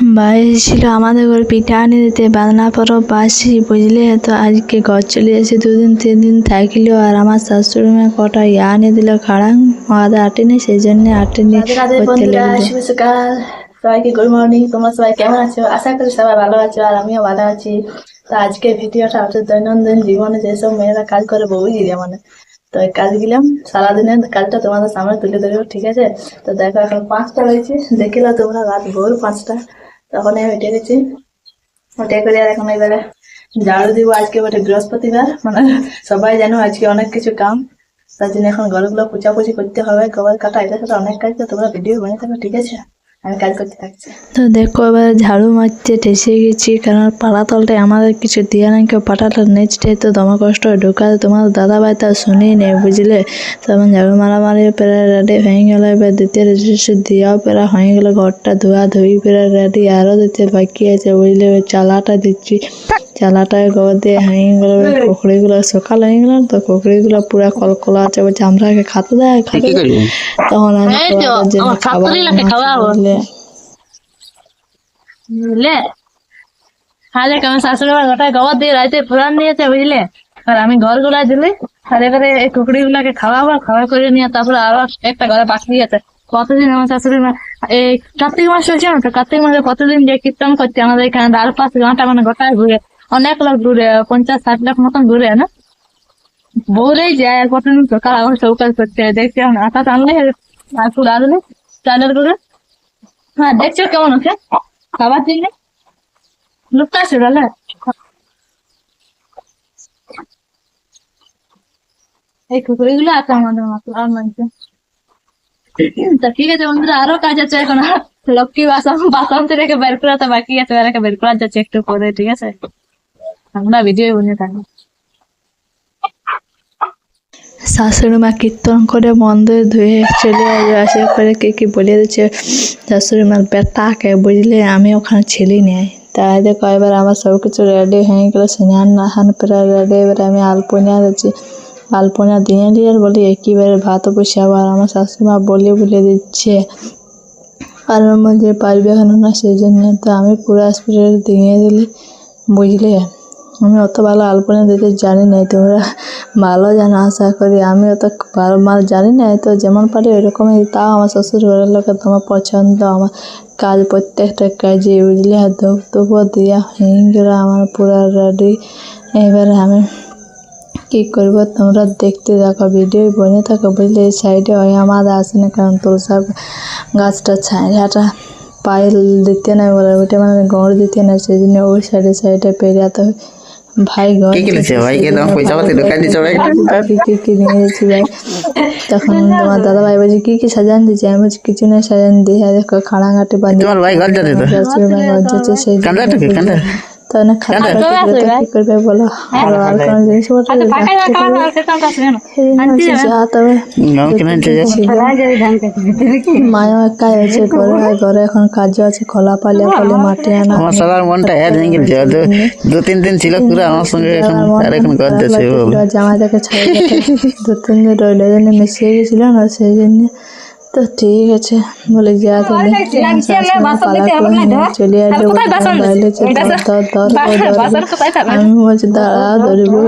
ভাই ছিল আমাদের ঘরে পিঠা আনি দিতে বাঁধনা পরব বাসি বুঝলে তো আজকে ঘর চলে এসে দুদিন তিন দিন থাকল আর আমার শাশুড়ি মা কটা ইয়া আনি দিল খাড়াং আমাদের আটেনি সেই জন্য আটেনি সকাল সবাইকে গুড মর্নিং তোমরা সবাই কেমন আছো? আশা করি সবাই ভালো আছো আর আমিও ভালো আছি। তো আজকে ভিডিওটা হচ্ছে দৈনন্দিন জীবনে যেসব মেয়েরা কাজ করে বউ গিয়ে মানে। তো এই কাজ গেলাম সারাদিনের কাজটা তোমাদের সামনে তুলে ধরবো ঠিক আছে? তো দেখো এখন পাঁচটা হয়েছে দেখিল তোমরা রাত ভোর পাঁচটা। তখন আমি উঠে গেছি। উঠে করে আর এখন এবারে ঝাড়ু দিব আজকে বটে বৃহস্পতিবার। মানে সবাই জানো আজকে অনেক কিছু কাম। তার জন্য এখন ঘরগুলো পুচাপুচি করতে হবে। গোবর কাটা, এটা সেটা অনেক কাজ তো তোমরা ভিডিও বানিয়ে থাকো, ঠিক আছে? আমি কাজ করতে থাকছি। তো দেখো এবার ঝাড়ু মারতে ঠেসে গেছি কারণ পাড়া তলটায় আমাদের কিছু দিয়ে নাই কেউ পাটাটা নেচটাই তো দমা কষ্ট ঢুকাতে তোমার দাদা ভাই তা শুনি নেই বুঝলে? তখন ঝাড়ু মারামারি প্রায় রেডি হয়ে গেলো এবার দ্বিতীয় রেজিস্ট্রেশন দিয়েও প্রায় হয়ে গেলো ঘরটা ধোয়া ধুই প্রায় রেডি আরও দিতে বাকি আছে বুঝলে? চালাটা দিচ্ছি। চালাটা গোবর দিয়ে হয়ে গেল কুকড়িগুলো সকাল হয়ে গেল তো কুকড়িগুলো পুরো কলকলা আছে বলছে আমরা আগে খাতে দেয়। খাতে তখন আমি খাবার বুঝলে? তাহলে শাশুড়ি আমার গোটায় গোবর দিয়ে রাইতে পুরান নিয়েছে বুঝলে? আর আমি ঘরগুলা দিলি আর এবারে এই কুকুরি গুলাকে খাওয়াবো খাওয়া করে নিয়ে তারপরে আরও একটা ঘরে বাকি আছে। কতদিন আমার শাশুড়ি মা এই কার্তিক মাস চলছে না তো? কার্তিক মাসে কতদিন যে কীর্তন করছে আমাদের এখানে ডাল পাশ গাঁটা মানে গোটায় ঘুরে। অনেক লোক ঘুরে পঞ্চাশ, ষাট লাখ মতন ঘুরে না? বলেই যায় সকাল আমার চৌকাজ করতে হয়। দেখছি এখন আটা টানলে আর পুরা দিলে চালের করে হ্যাঁ দেখছ কেমন আছে? খাবার দিলে? লুকটা আছে, তাহলে? আছে আমাদের মতো, আর ঠিক আছে বন্ধুরা, আরও কাজ আছে এখন। লক্ষ্মী বাসন বাসন থেকে বের করা তো বাকি আছে বের করা যাচ্ছে একটু পরে, ঠিক আছে? আমরা ভিডিও বনিয়ে থাকব শাশুড়ি মা কীর্তন করে মন্দির ধুয়ে চলে আসে করে কে কি বলে দিচ্ছে। শাশুড়ি মার বেটাকে বুঝলে আমি ওখানে ছিলি নাই। দেখো, এবার আমার সব কিছু রেডি হয়ে গেলো, স্নান নাহান প্রায় রেডি এবার আমি আলপনা দিচ্ছি। আলপনা দিয়ে দিয়ে বলি একইবারে ভাত বসাবো আবার আমার শাশুড়ি মা বলে বলে দিচ্ছে। আর মধ্যে পারবে কেন না, সেই জন্য তো আমি পুরো স্পিড দিয়ে দিলি, বুঝলে? আমি অত ভালো আলপনা দিতে জানি না তোমরা ভালো জানো, আশা করি। আমি অত ভালো মাল জানি না তো যেমন পারি ওইরকমই তাও আমার শ্বশুর ঘরের লোকের তোমার পছন্দ, আমার কাজ প্রত্যেকটা কাজে বুঝলে, আর ধূপ দিয়া হয়ে গেল আমার পুরো রেডি এবারে আমি কি করব, তোমরা দেখতে থাকো, ভিডিও বনে থাকো, বুঝলে এই সাইডে ওই আমাদের আসে না, কারণ তুলসা গাছটা ছায়াটা পায়ে দিতে নাই বলে, ওইটা মানে গড় দিতে নাই, সেই জন্য ওই সাইডে সাইডে পেরিয়াতে হয় ভাই ঘর কি কিনেছে? পয়সা পাতি ভাই কি ভাই। তখন তোমার দাদা ভাই বলছে কি কি সাজান দিছে আমি বলছি কিছু না সাজান দিয়ে দেখো খাড়া ঘাটে বাঁধি তোমার ভাই ঘর যাচ্ছে তো শাশুড়ি ঘর যাচ্ছে সেই জন্য কান্দা কান্দা তো না খাতা করবে বলো? আর আর কোনো জিনিস পত্র রাখতে পারবে সেই জন্য বলছি যা তবে গাঁও কিনে আনতে যাচ্ছে? মায়ও একাই আছে ঘরে আর ঘরে এখন কাজও আছে খোলা পালিয়া পালি মাটি আনা আমার সবার মনটা হ্যাঁ ভেঙে দু দু তিন দিন ছিল পুরো আমার সঙ্গে এখন আর এখন ঘর যাচ্ছে জামা থেকে ছাড়ে দু তিন দিন রইলে জন্য মিশিয়ে গেছিল না সেই জন্য তো ঠিক আছে বলে যা তুমি চলে আসবে আমি বলছি দাঁড়া ধরবো।